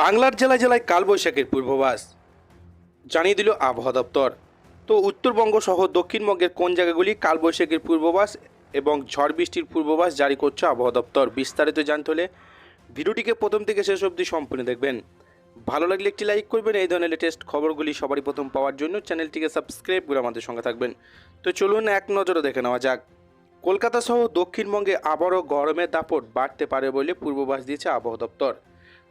বাংলার জেলায় জেলায় কালবৈশাখীর পূর্বাভাস। জানিয়ে দিল আবহাওয়া দপ্তর। তো উত্তরবঙ্গ সহ দক্ষিণবঙ্গের কোন জায়গাগুলি কালবৈশাখীর পূর্বাভাস এবং ঝড় বৃষ্টির পূর্বাভাস জারি করছে আবহাওয়া দপ্তর? বিস্তারিত জানতে হলে ভিডিওটিকে প্রথম থেকে শেষ অবধি সম্পূর্ণ দেখবেন। ভালো লাগলে একটি লাইক করবেন, এই ধরনের লেটেস্ট খবরগুলি সবারই প্রথম পাওয়ার জন্য চ্যানেলটিকে সাবস্ক্রাইব করে আমাদের সঙ্গে থাকবেন। তো চলুন এক নজরে দেখে নেওয়া যাক। কলকাতা সহ দক্ষিণবঙ্গে আবারও গরমের দাপট বাড়তে পারে বলে পূর্বাভাস দিয়েছে আবহাওয়া দপ্তর।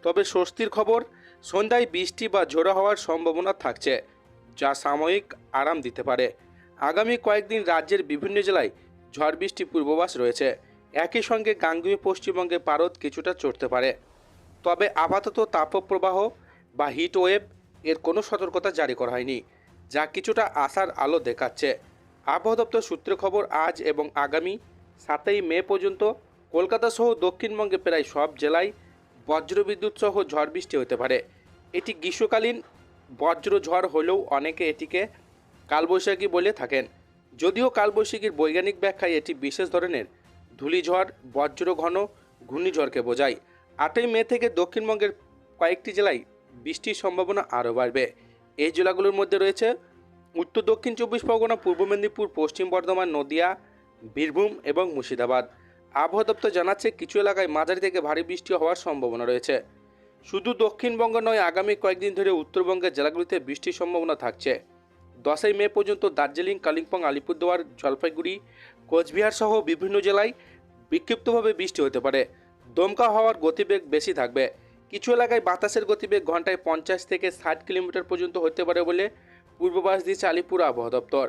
তবে স্বস্তির খবর, সন্ধ্যায় বৃষ্টি বা ঝোড়ো হওয়ার সম্ভাবনা থাকছে, যা সাময়িক আরাম দিতে পারে। আগামী কয়েকদিন রাজ্যের বিভিন্ন জেলায় ঝড় বৃষ্টি পূর্বাভাস রয়েছে। একই সঙ্গে গাঙ্গুয়ে পশ্চিমবঙ্গে পারদ কিছুটা চড়তে পারে। তবে আপাতত তাপপ্রবাহ বা হিট ওয়েভ এর কোনো সতর্কতা জারি করা হয়নি, যা কিছুটা আশার আলো দেখাচ্ছে। আবহাওয়া দপ্তর সূত্রে খবর, আজ এবং আগামী সাতই মে পর্যন্ত কলকাতা সহ দক্ষিণবঙ্গে প্রায় সব জেলায় বজ্রবিদ্যুৎ সহ ঝড় বৃষ্টি হতে পারে। এটি গ্রীষ্মকালীন বজ্র ঝড় হলেও অনেকে এটিকে কালবৈশাখী বলে থাকেন। যদিও কালবৈশাখীর বৈজ্ঞানিক ব্যাখ্যায় এটি বিশেষ ধরনের ধূলিঝড় বজ্র ঘন ঘূর্ণিঝড়কে বোঝায়। আটই মে থেকে দক্ষিণবঙ্গের কয়েকটি জেলায় বৃষ্টির সম্ভাবনা আরও বাড়বে। এই জেলাগুলোর মধ্যে রয়েছে উত্তর দক্ষিণ চব্বিশ পরগনা, পূর্ব মেদিনীপুর, পশ্চিম বর্ধমান, নদিয়া, বীরভূম এবং মুর্শিদাবাদ। আবহাওয়া দপ্তর জানাচ্ছে কিছু এলাকায় মাঝারি থেকে ভারী বৃষ্টি হওয়ার সম্ভাবনা রয়েছে। শুধু দক্ষিণবঙ্গ নয়, আগামী কয়েকদিন ধরে উত্তরবঙ্গের জেলাগুলিতে বৃষ্টির সম্ভাবনা থাকছে। দশই মে পর্যন্ত দার্জিলিং, কালিম্পং, আলিপুরদুয়ার, জলপাইগুড়ি, কোচবিহার সহ বিভিন্ন জেলায় বিক্ষিপ্তভাবে বৃষ্টি হতে পারে। দমকা হওয়ার গতিবেগ বেশি থাকবে। কিছু এলাকায় বাতাসের গতিবেগ ঘন্টায় পঞ্চাশ থেকে ষাট কিলোমিটার পর্যন্ত হতে পারে বলে পূর্বাভাস দিয়েছে আলিপুর আবহাওয়া দপ্তর।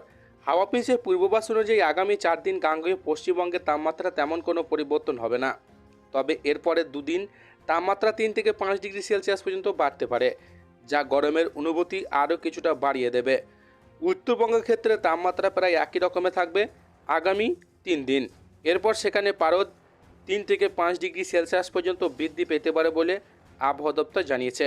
হাওয়া অফিসের পূর্বাভাস অনুযায়ী আগামী চার দিন গাঙ্গেয় পশ্চিমবঙ্গের তাপমাত্রা তেমন কোনো পরিবর্তন হবে না। তবে এরপরে দুদিন তাপমাত্রা তিন থেকে পাঁচ ডিগ্রি সেলসিয়াস পর্যন্ত বাড়তে পারে, যা গরমের অনুভূতি আরও কিছুটা বাড়িয়ে দেবে। উত্তরবঙ্গের ক্ষেত্রে তাপমাত্রা প্রায় একই রকমে থাকবে আগামী তিন দিন। এরপর সেখানে পারদ তিন থেকে পাঁচ ডিগ্রি সেলসিয়াস পর্যন্ত বৃদ্ধি পেতে পারে বলে আবহাওয়া দপ্তর জানিয়েছে।